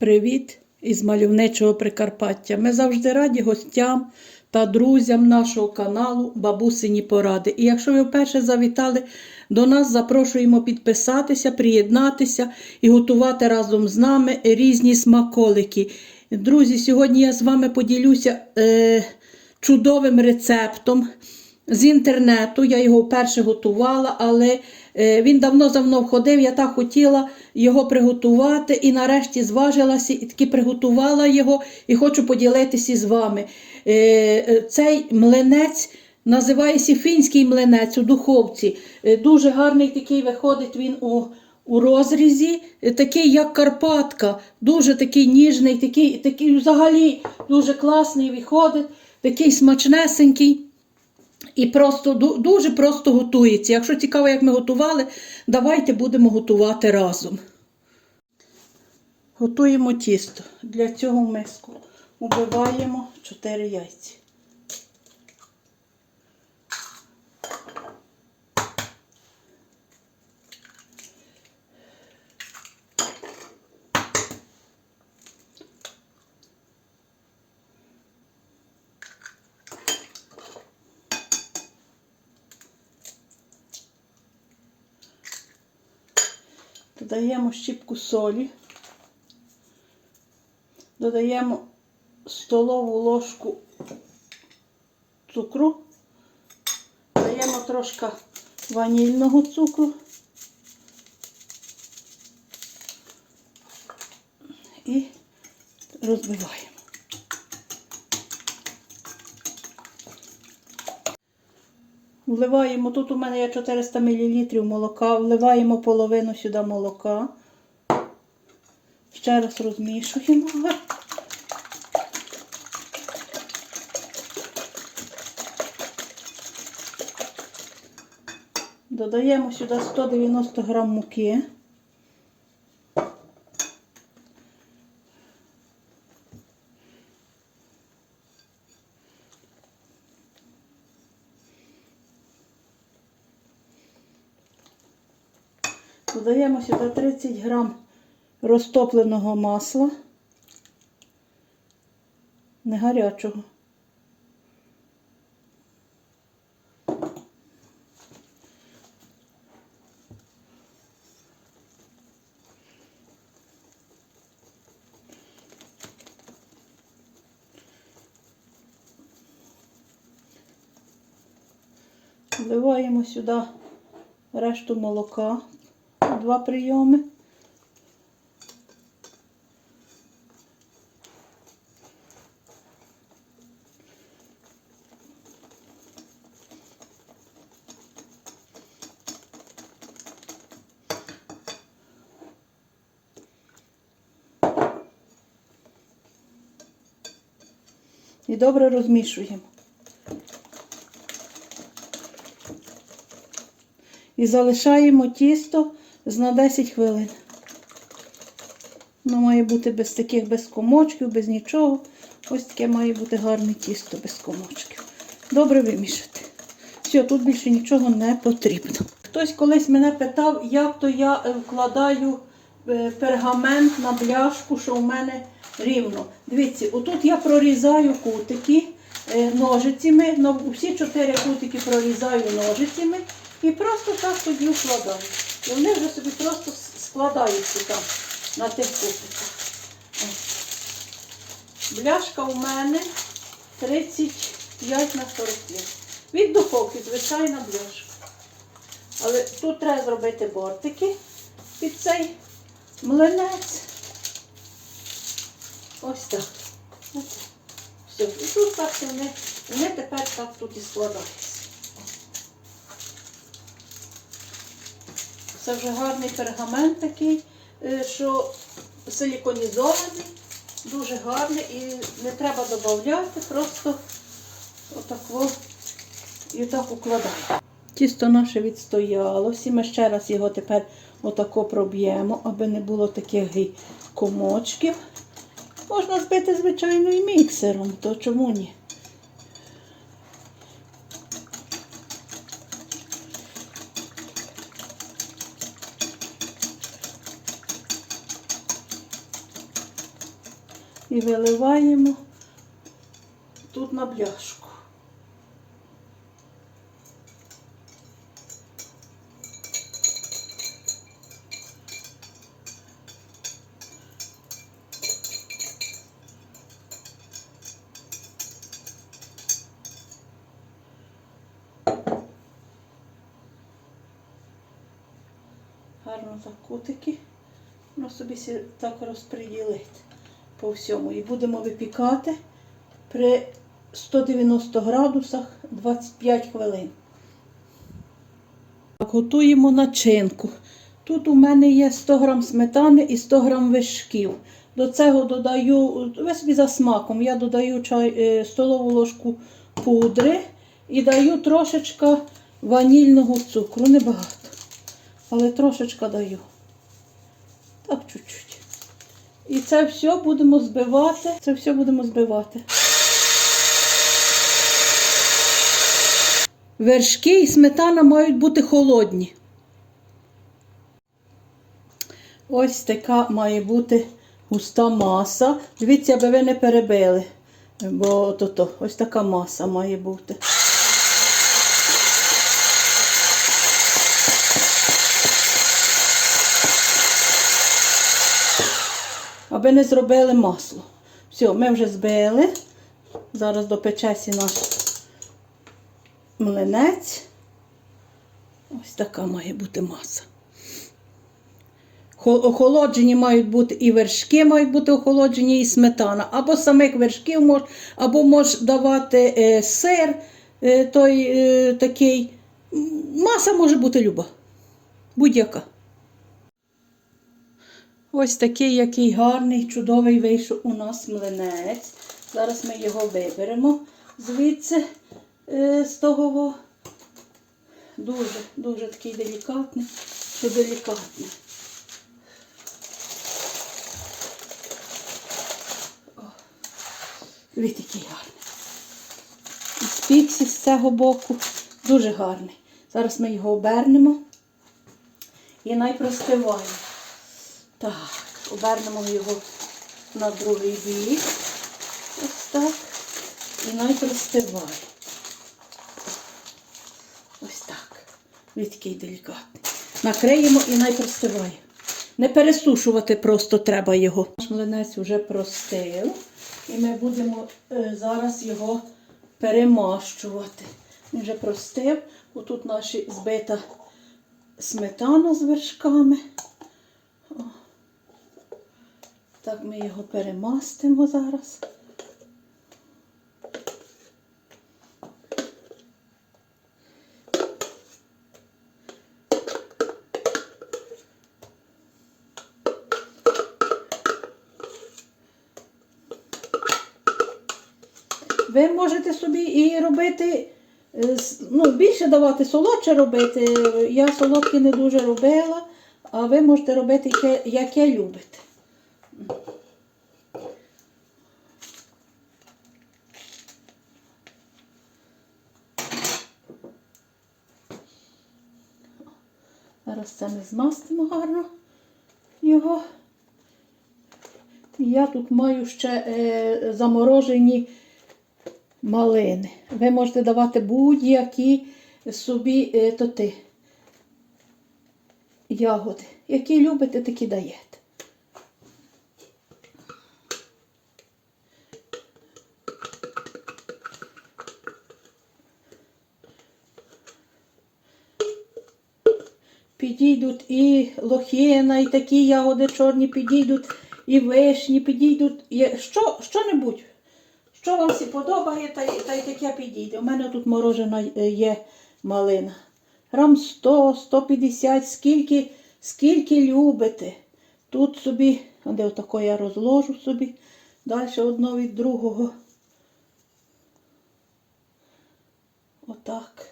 Привіт із мальовничого Прикарпаття. Ми завжди раді гостям та друзям нашого каналу Бабусині Поради. І якщо ви вперше завітали до нас, запрошуємо підписатися, приєднатися і готувати разом з нами різні смаколики. Друзі, сьогодні я з вами поділюся е, чудовим рецептом з інтернету. Я його вперше готувала, але е, він давно-давно входив. Я так хотіла його приготувати і нарешті зважилася і таки приготувала його і хочу поділитися з вами. Е, е, Цей млинець називається фінський млинець у духовці. Дуже гарний такий виходить він у. У розрізі, такий, як Карпатка, дуже такий ніжний, такий, такий взагалі дуже класний виходить, такий смачнесенький. І просто дуже просто готується. Якщо цікаво, як ми готували, давайте будемо готувати разом. Готуємо тісто. Для цього миску убиваємо 4 яйця. Додаємо щіпку солі, додаємо столову ложку цукру, додаємо трошки ванільного цукру і розбиваємо. Вливаємо, тут у мене є 400 мл молока, вливаємо половину сюди молока. Ще раз розмішуємо. Додаємо сюди 190 грам муки. Додаємо сюди 30 грам розтопленого масла, не гарячого. Вливаємо сюди решту молока, два прийоми. І добре розмішуємо. І залишаємо тісто на 10 хвилин. Воно має бути без таких, без комочків, без нічого. Ось таке має бути гарне тісто без комочків. Добре вимішати. Все, тут більше нічого не потрібно. Хтось колись мене питав, як то я е, вкладаю е, пергамент на бляшку, що у мене рівно. Дивіться, отут я прорізаю кутики е, ножицями. Всі чотири кутики прорізаю ножицями і просто так тоді вкладаю. І вони вже собі просто складаються там на тих кутиках. Ось. Бляшка у мене 35 на 45. Від духовки, звичайна бляшка. Але тут треба зробити бортики під цей млинець. Ось так. Все. І тут так вони, вони тепер так тут і складаються. Це вже гарний пергамент такий, е, що силіконізований, дуже гарний і не треба додати, просто отак і так укладаємо. Тісто наше відстоялося, ми ще раз його тепер отако проб'ємо, аби не було таких комочків. Можна збити, звичайно, і міксером, то чому ні? І виливаємо тут на бляшку. Гарно так кутики. Воно собі так розподілити по всьому. І будемо випікати при 190 градусах 25 хвилин. Готуємо начинку. Тут у мене є 100 г сметани і 100 г вишків. До цього додаю, ви собі за смаком, я додаю чай, е, столову ложку пудри і даю трошечка ванільного цукру. Небагато. Але трошечка даю. Так, чуть-чуть. І це все будемо збивати. Це все будемо збивати. Вершки і сметана мають бути холодні. Ось така має бути густа маса. Дивіться, аби ви не перебили. Бо то-то, ось така маса має бути. Аби не зробили масло. Все, ми вже збили. Зараз допечесі наш млинець. Ось така має бути маса. Охолоджені мають бути і вершки мають бути охолоджені, і сметана. Або самих вершків мож, або можеш давати е, сир е, той е, такий. Маса може бути люба. Будь-яка. Ось такий, який гарний, чудовий вийшов у нас млинець. Зараз ми його виберемо звідси е, з того. Дуже, дуже такий делікатний, що делікатний. О, Дивіться, який гарний. І спікся з цього боку. Дуже гарний. Зараз ми його обернемо і найпростиваємо. Так, обернемо його на другий бік. Ось так. І найпростиваємо. Ось так. Він такий делікатний. Накриємо і найпростиває. Не пересушувати просто треба його. Наш млинець вже простив. І ми будемо е, зараз його перемащувати. Він вже простив. Отут наша збита сметана з вершками. Так ми його перемастимо зараз. Ви можете собі і робити, е, ну, більше давати солодше робити. Я солодкі не дуже робила, а ви можете робити, яке, яке любите. Зараз це ми змастимо гарно його. Я тут маю ще е, заморожені малини. Ви можете давати будь-які собі е, тоти, ягоди. Які любите, такі даєте. Підійдуть і лохєна, і такі ягоди чорні підійдуть, і вишні підійдуть. Є- Що, що-небудь. Що вам всі подобає, та, та й таке підійде. У мене тут морожена е, є малина. Грам 100, 150, скільки, скільки любите. Тут собі, де отако я розложу собі, далі одно від другого. Отак.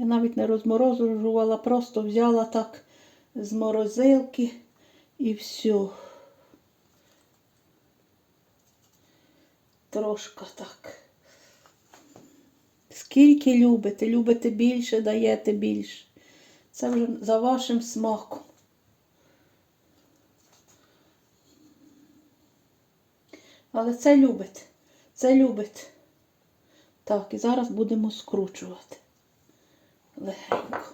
Я навіть не розморожувала, просто взяла так з морозилки і все. Трошка так. Скільки любите, любите більше, даєте більше. Це вже за вашим смаком. Але це любить, це любить. Так, і зараз будемо скручувати. Легенько.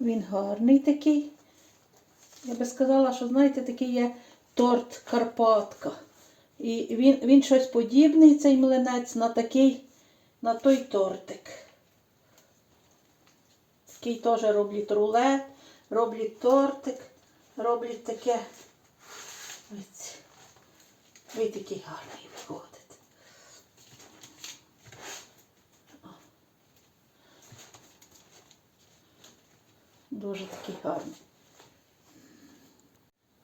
Він гарний такий. Я би сказала, що, знаєте, такий є торт Карпатка. І він, він щось подібний, цей млинець, на такий, на той тортик. Такий теж роблять рулет, роблять тортик, роблять таке. Ось. Такий гарний виходить. Дуже такий гарний.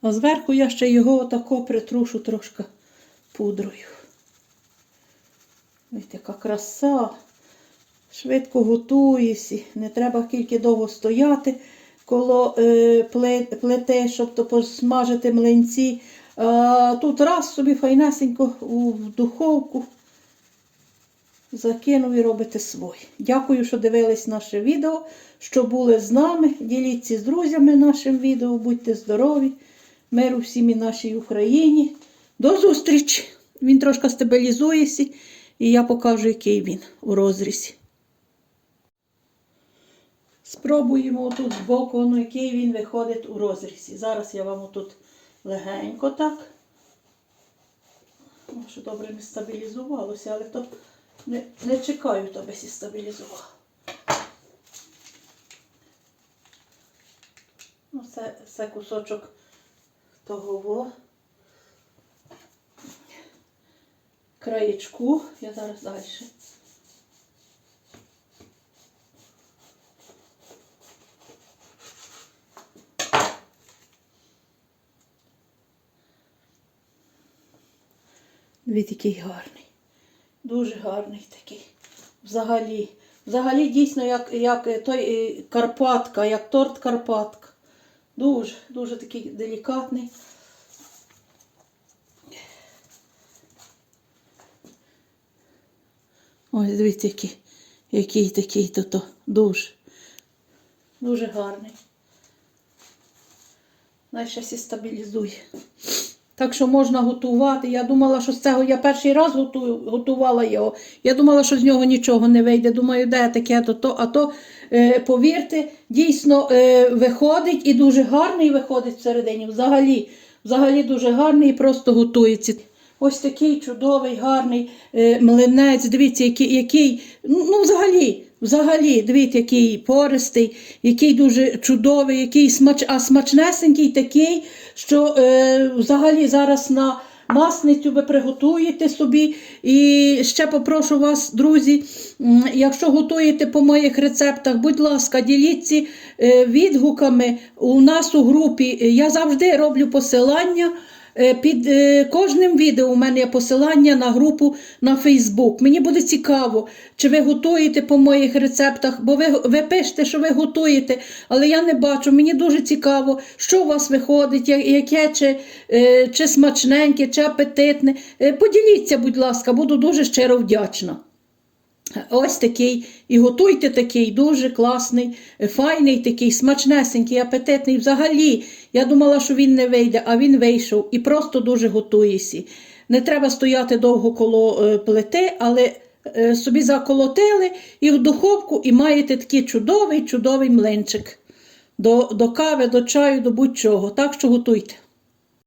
А зверху я ще його отако притрушу трошки пудрою. Ось яка краса. Швидко готуєшся, не треба тільки довго стояти коло е, плити, щоб то посмажити млинці. А, тут раз собі файнесенько в духовку закинув і робите своє. Дякую, що дивились наше відео, що були з нами. Діліться з друзями нашим відео, будьте здорові, миру всім і нашій Україні. До зустрічі! Він трошки стабілізується, і я покажу, який він у розрізі. Спробуємо тут збоку, ну, який він виходить у розрізі. Зараз я вам тут легенько так. Що добре не стабілізувалося, але то не, не чекаю, то би сі стабілізував. Ну, це, це кусочок того во. краєчку. Я зараз далі. Дивіться, який гарний. Дуже гарний такий. Взагалі. Взагалі дійсно як, як той е, Карпатка, як торт Карпатка. Дуже, дуже такий делікатний. Ось дивіться, який, який такий то, то дуже. Дуже гарний. Найше сі стабілізує. Так що можна готувати. Я думала, що з цього я перший раз готую, готувала його. Я думала, що з нього нічого не вийде. Думаю, де таке, то то. А то, е, повірте, дійсно е, виходить і дуже гарний виходить всередині. Взагалі, взагалі дуже гарний і просто готується. Ось такий чудовий, гарний е, млинець. Дивіться, який, який ну, ну взагалі, взагалі, дивіться, який пористий, який дуже чудовий, який смач, а смачнесенький такий, що е, взагалі зараз на масницю ви приготуєте собі. І ще попрошу вас, друзі, якщо готуєте по моїх рецептах, будь ласка, діліться е, відгуками у нас у групі. Я завжди роблю посилання. Е, Під е, кожним відео у мене є посилання на групу на Фейсбук. Мені буде цікаво, чи ви готуєте по моїх рецептах, бо ви, ви пишете, що ви готуєте, але я не бачу. Мені дуже цікаво, що у вас виходить, яке чи, е, чи смачненьке, чи апетитне. Поділіться, будь ласка, буду дуже щиро вдячна. Ось такий. І готуйте такий дуже класний, е, файний такий, смачнесенький, апетитний. Взагалі, я думала, що він не вийде, а він вийшов і просто дуже готуєся. Не треба стояти довго коло е, плити, але е, собі заколотили і в духовку, і маєте такий чудовий, чудовий млинчик. До, до кави, до чаю, до будь-чого. Так що готуйте.